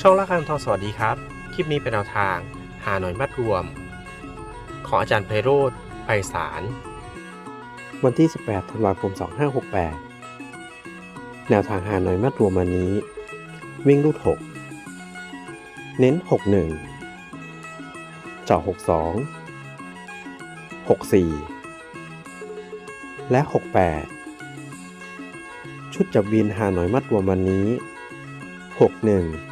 ช่องละคังทองสวัสดีครับ คลิปนี้เป็นแนวทาง หาหน่อยมัดรวม ของอาจารย์ไพโรธไพศาล วันที่ 18 ธันวาคม 2568 แนวทางหาหน่อยมัดรวมวันนี้ วิ่งรูด 6 เน้น 61เจาะ62 64 และ 68 ชุดจับวินหาหน่อยมัดรวมวันนี้ 61